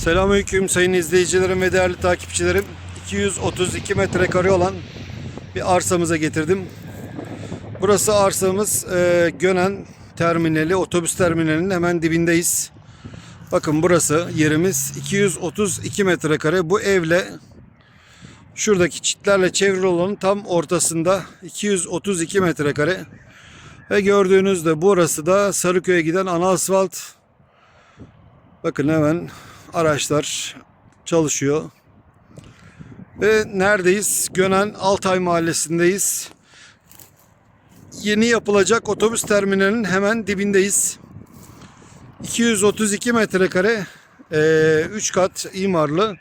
Selamünaleyküm sayın izleyicilerim ve değerli takipçilerim. 232 metrekare olan bir arsamıza getirdim. Burası arsamız e, Gönen terminali, otobüs terminalinin hemen dibindeyiz. Bakın burası yerimiz 232 metrekare. Bu evle şuradaki çitlerle çevrili olanın tam ortasında 232 metrekare. Ve gördüğünüzde burası da Sarıköy'e giden ana asfalt. Bakın hemen araçlar çalışıyor. Ve neredeyiz? Gönen Altay Mahallesi'ndeyiz. Yeni yapılacak otobüs terminalinin hemen dibindeyiz. 232 metrekare 3 kat imarlı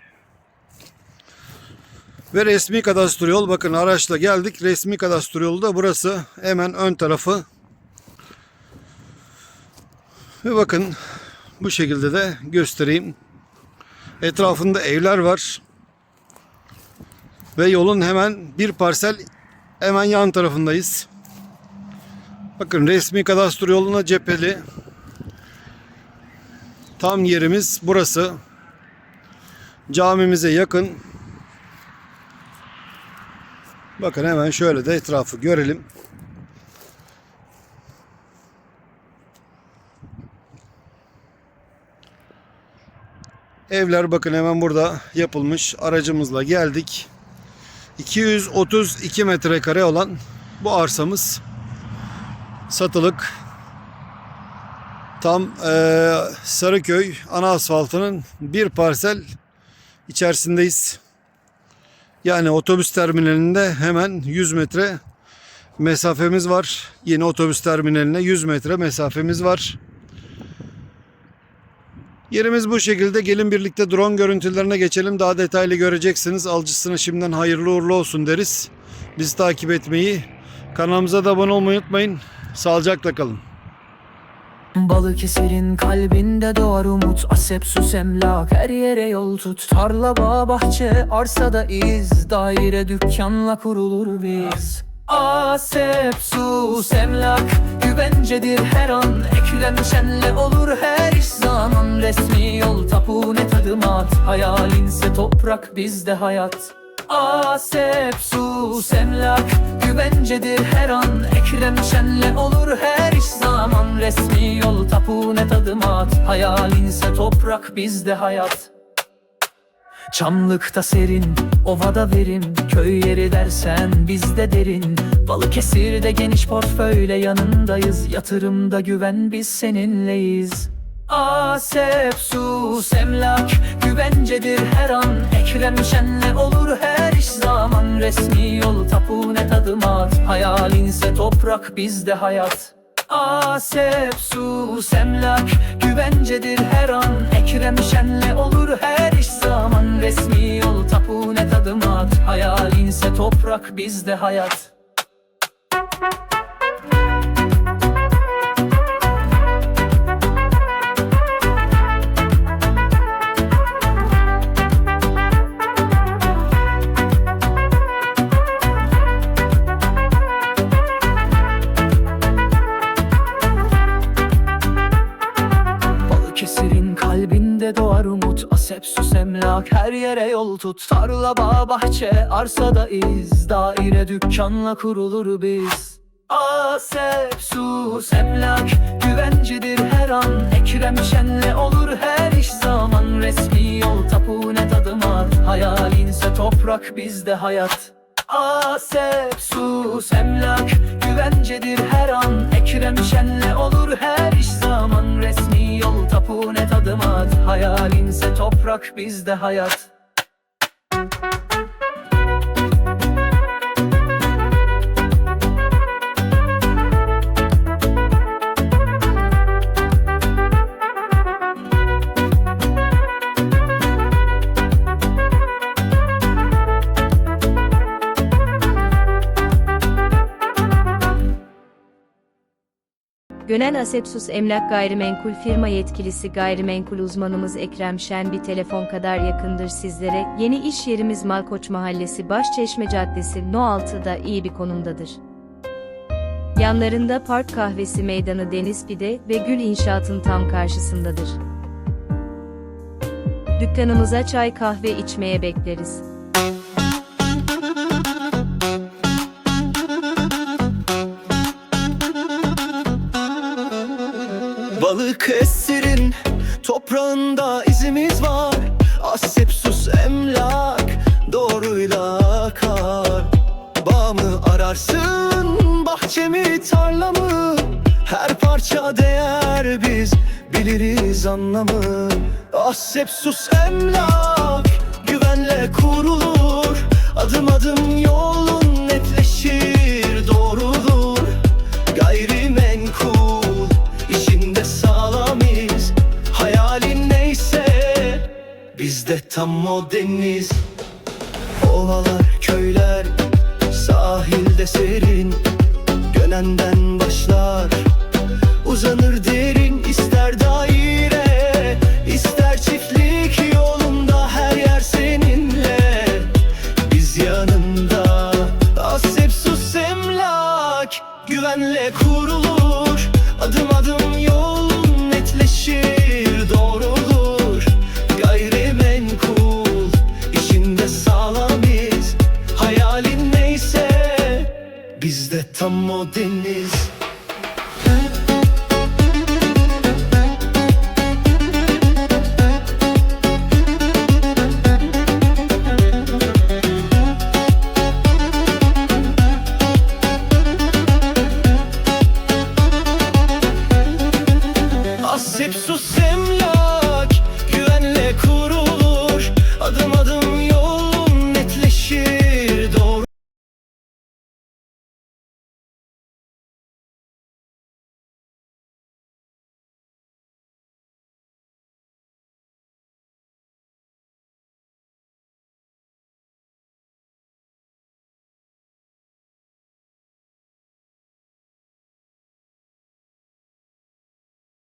ve resmi kadastro yol. Bakın araçla geldik. Resmi kadastro yolu da burası. Hemen ön tarafı. Ve bakın bu şekilde de göstereyim. Etrafında evler var. Ve yolun hemen bir parsel hemen yan tarafındayız. Bakın resmi kadastro yoluna cepheli. Tam yerimiz burası. Camimize yakın. Bakın hemen şöyle de etrafı görelim. Evler bakın hemen burada yapılmış. Aracımızla geldik. 232 metrekare olan bu arsamız satılık. Tam eee, Sarıköy ana asfaltının bir parsel içerisindeyiz. Yani otobüs terminalinde hemen 100 metre mesafemiz var. Yeni otobüs terminaline 100 metre mesafemiz var. Yerimiz bu şekilde. Gelin birlikte drone görüntülerine geçelim. Daha detaylı göreceksiniz. Alıcısına şimdiden hayırlı uğurlu olsun deriz. Bizi takip etmeyi, kanalımıza da abone olmayı unutmayın. Sağlıcakla kalın. Balıkesir'in kalbinde doğar umut Asepsus emlak her yere yol tut Tarla bağ bahçe arsada iz Daire dükkanla kurulur biz Asepsus emlak güvencedir her an. Eklem şenle olur her iş zaman. Resmi yol tapu net adım at Hayalinse toprak bizde hayat. Asepsus emlak güvencedir her an. Ekrem şenle olur her iş zaman. Resmi yol tapu net adım at Hayalinse toprak bizde hayat Çamlıkta serin, ovada verim Köy yeri dersen bizde derin. Balıkesir'de geniş portföyle yanındayız. Yatırımda güven biz seninleyiz. Asepsus emlak güvencedir her an. Ekrem şenle olur her iş zaman. Resmi yol tapu net adım at. Hayalinse toprak bizde hayat Asepsus emlak güvencedir her an. Ekrem şenle olur her iş zaman. Resmi yol tapu net adım at. Hayalinse toprak bizde hayat umut Asepsus emlak her yere yol tut. Tarla bağ bahçe arsada iz. Daire dükkanla kurulur biz. Asepsus emlak güvencedir her an. Ekrem şenle olur her iş zaman. Resmi yol tapu net adım at Hayalinse toprak bizde hayat. Asepsus emlak güvencedir her an. Ekrem şenle olur her iş zaman. Resmi yol tapu net adım at Hayalinse toprak bizde hayat Gönen Asepsus Emlak Gayrimenkul firma yetkilisi gayrimenkul uzmanımız Ekrem Şen bir telefon kadar yakındır sizlere. Yeni iş yerimiz Malkoç Mahallesi Başçeşme Caddesi No 6'da iyi bir konumdadır. Yanlarında Park Kahvesi Meydanı Deniz Pide ve Gül İnşaat'ın tam karşısındadır. Dükkanımıza çay kahve içmeye bekleriz. Balık esirin toprağında izimiz var. Asepsus emlak doğruyla akar. Bağ mı ararsın bahçemi tarlamı. Her parça değer biz biliriz anlamı. Asepsus emlak güvenle kurulur. Adım adım yolun tam modeniz Ovalar, köyler, sahilde serin. Gönenden başlar, Tam modeniz